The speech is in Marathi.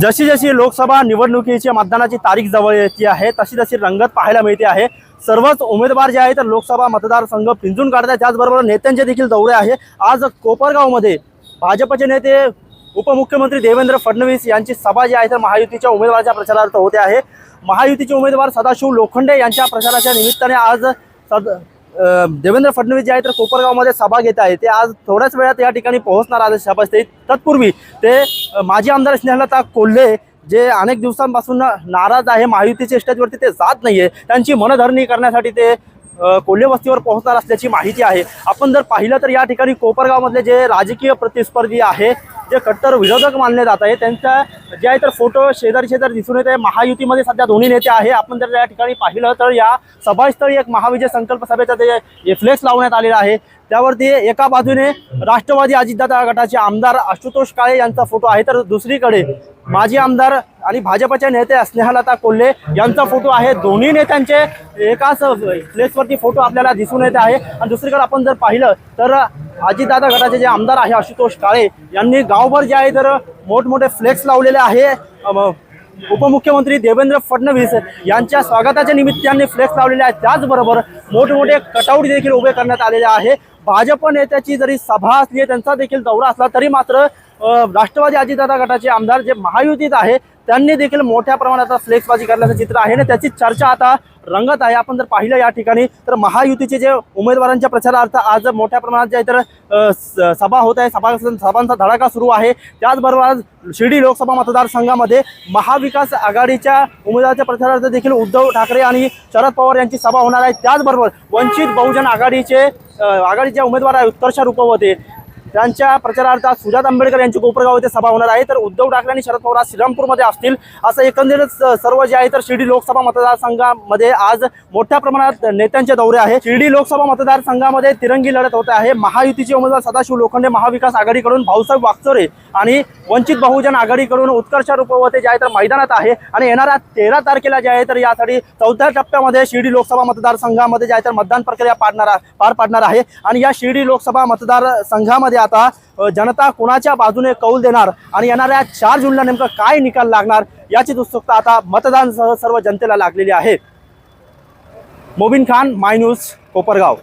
जशी जशी लोकसभा निवडणुकीची मतदानाची तारीख जवळ येते आहे तशी तशी रंगत पाहायला मिळते आहे. सर्वच उमेदवार जे आहेत लोकसभा मतदारसंघ पिंजून काढत आहेत त्याचबरोबर नेत्यांचे देखील दौरे आहे. आज कोपरगावमध्ये भाजपचे नेते उपमुख्यमंत्री देवेंद्र फडणवीस यांची सभा जी आहे तर महायुतीच्या उमेदवाराच्या प्रचारार्थ होते आहे. महायुतीचे उमेदवार सदाशिव लोखंडे यांच्या प्रचाराच्या निमित्ताने आज सद देवेंद्र फडणवीस जे आहे तर कोपरगावमध्ये सभा घेत आहे ते आज थोड्याच वेळात या ठिकाणी पोहोचणार आहेत सभास्थळी तत्पूर्वी ते माजी आमदार स्नेहलता कोल्हे जे अनेक दिवसांपासून नाराज आहे महायुतीच्या स्टेजवरती ते जात नाहीये त्यांची मनधरणी करण्यासाठी ते कोल्हे वस्तीवर पोहोचणार असल्याची माहिती आहे. आपण जर पाहिलं तर या ठिकाणी कोपरगावमधले जे राजकीय प्रतिस्पर्धी आहे जे कट्टर विरोधक मानले जात आहे त्यांच्या जे आहे तर फोटो शेजारी शेजारी दिसून येत आहे. महायुतीमध्ये सध्या दोन्ही नेते आहे. आपण जर या ठिकाणी पाहिलं तर या सभास्थळी एक महाविजय संकल्प सभेचा ते फ्लेक्स लावण्यात आलेला आहे. त्यावरती एका बाजूने राष्ट्रवादी अजितदादा गटाचे आमदार आशुतोष काळे यांचा फोटो आहे. तर दुसरीकडे माजी आमदार आणि भाजपचे नेते स्नेहलता कोल्हे यांचा फोटो आहे. दोन्ही नेत्यांचे एकाच प्लेसवरती फोटो आपल्याला दिसून येत आहे. आणि दुसरीकडे आपण जर पाहिलं तर अजितदादा गटाचे जे आमदार आहे आशुतोष काळे यांनी गावभर जे आहे तर मोठमोठे फ्लेक्स लावलेले आहे. उपमुख्यमंत्री देवेंद्र फडणवीस यांच्या स्वागताच्या निमित्ताने फ्लेक्स लावलेले आहेत. त्याचबरोबर मोठमोठे कटआउट देखील उभे करण्यात आलेले आहे. भाजप नेत्याची जरी सभा असली त्यांचा देखील दौरा असला तरी मात्र राष्ट्रवादी अजितदादा गटाचे आमदार जे महायुतीत आहे त्यांनी देखील मोठ्या प्रमाणात फ्लेक्सबाजी करण्याचं चित्र आहे आणि त्याची चर्चा आता रंगत आहे. आपण जर पाहिलं या ठिकाणी तर महायुतीचे जे उमेदवारांच्या प्रचारार्थ आज मोठ्या प्रमाणात जे इतर तर स- सभा होत आहे. सभा सभांचा धडाका सुरू आहे. त्याचबरोबर आज शिर्डी लोकसभा मतदारसंघामध्ये महाविकास आघाडीच्या उमेदवाराच्या प्रचारार्थ देखील उद्धव ठाकरे आणि शरद पवार यांची सभा होणार आहे. त्याचबरोबर वंचित बहुजन आघाडीचे आघाडीच्या आघाडीचे उमेदवार आहे उत्कर्ष रूपवते. त्यांच्या प्रचारार्थ सुजात आंबेडकर यांची कोपरगाव येथे सभा होणार आहे. तर उद्धव ठाकरे आणि शरद पवार श्रीरामपूरमध्ये असतील. असं एकंदरीत सर्व जे आहे तर शिर्डी लोकसभा मतदारसंघामध्ये आज मोठ्या प्रमाणात नेत्यांचे दौरे आहे. शिर्डी लोकसभा मतदारसंघामध्ये तिरंगी लढत होत आहे. महायुतीचे उमेदवार सदाशिव लोखंडे महाविकास आघाडीकडून भाऊसाहेब वागचोरे आणि वंचित बहुजन आघाडीकडून उत्कर्ष रूपवते जे आहे तर मैदानात आहे. आणि येणाऱ्या तेरा तारखेला जे आहे तर यासाठी चौथ्या टप्प्यामध्ये शिर्डी लोकसभा मतदारसंघामध्ये जे आहे तर मतदान प्रक्रिया पाडणार पार पाडणार आहे. आणि या शिर्डी लोकसभा मतदारसंघामध्ये आता जनता कुणाच्या बाजूने कौल देणार आणि येणाऱ्या चार जूनला नेमकं काय निकाल लागणार याची उत्सुकता आता मतदानसह सर्व जनतेला लागलेली आहे. Mobin Khan my news Kopargaon.